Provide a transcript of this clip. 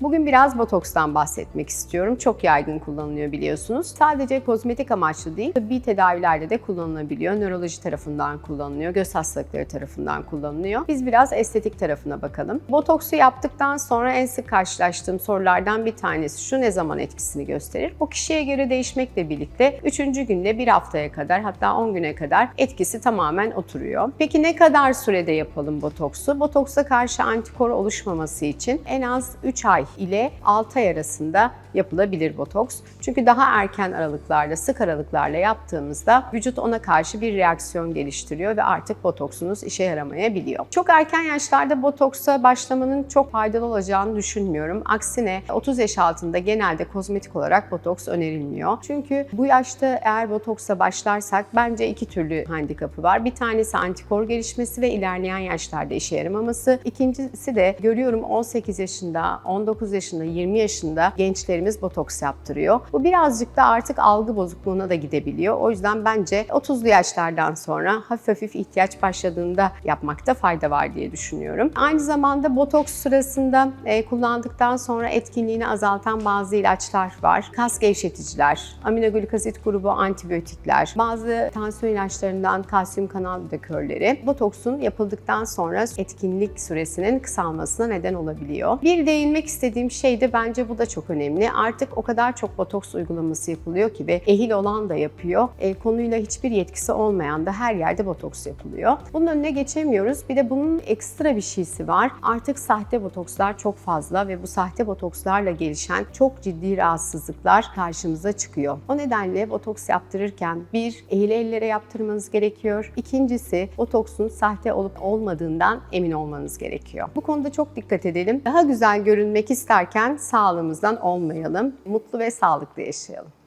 Bugün biraz botokstan bahsetmek istiyorum. Çok yaygın kullanılıyor biliyorsunuz. Sadece kozmetik amaçlı değil, tıbbi tedavilerde de kullanılabiliyor. Nöroloji tarafından kullanılıyor, göz hastalıkları tarafından kullanılıyor. Biz biraz estetik tarafına bakalım. Botoksu yaptıktan sonra en sık karşılaştığım sorulardan bir tanesi şu ne zaman etkisini gösterir? Bu kişiye göre değişmekle birlikte 3. günde bir haftaya kadar hatta 10 güne kadar etkisi tamamen oturuyor. Peki ne kadar sürede yapalım botoksu? Botoksa karşı antikor oluşmaması için en az 3 ay ile 6 ay arasında yapılabilir botoks. Çünkü daha erken aralıklarda, sık aralıklarla yaptığımızda vücut ona karşı bir reaksiyon geliştiriyor ve artık botoksunuz işe yaramayabiliyor. Çok erken yaşlarda botoksa başlamanın çok faydalı olacağını düşünmüyorum. Aksine 30 yaş altında genelde kozmetik olarak botoks önerilmiyor. Çünkü bu yaşta eğer botoksa başlarsak bence iki türlü handikapı var. Bir tanesi antikor gelişmesi ve ilerleyen yaşlarda işe yaramaması. İkincisi de görüyorum 18 yaşında, 19 yaşında, 20 yaşında gençlerimiz botoks yaptırıyor. Bu birazcık da artık algı bozukluğuna da gidebiliyor. O yüzden bence 30'lu yaşlardan sonra hafif hafif ihtiyaç başladığında yapmakta fayda var diye düşünüyorum. Aynı zamanda botoks sırasında e, kullandıktan sonra etkinliğini azaltan bazı ilaçlar var. Kas gevşeticiler, aminoglikasit grubu antibiyotikler, bazı tansiyon ilaçlarından kalsiyum kanal blokörleri botoksun yapıldıktan sonra etkinlik süresinin kısalmasına neden olabiliyor. Bir değinmek istediğim şey de bence bu da çok önemli. Artık o kadar çok botoks uygulaması yapılıyor ki ve ehil olan da yapıyor. E, konuyla hiçbir yetkisi olmayan da her yerde botoks yapılıyor. Bunun önüne geçemiyoruz. Bir de bunun ekstra bir şeysi var. Artık sahte botokslar çok fazla ve bu sahte botokslarla gelişen çok ciddi rahatsızlıklar karşımıza çıkıyor. O nedenle botoks yaptırırken bir, ehil ellere yaptırmanız gerekiyor. İkincisi, botoksun sahte olup olmadığından emin olmanız gerekiyor. Bu konuda çok dikkat edelim. Daha güzel görünmek isterken sağlığımızdan olmayalım. Mutlu ve sağlıklı yaşayalım.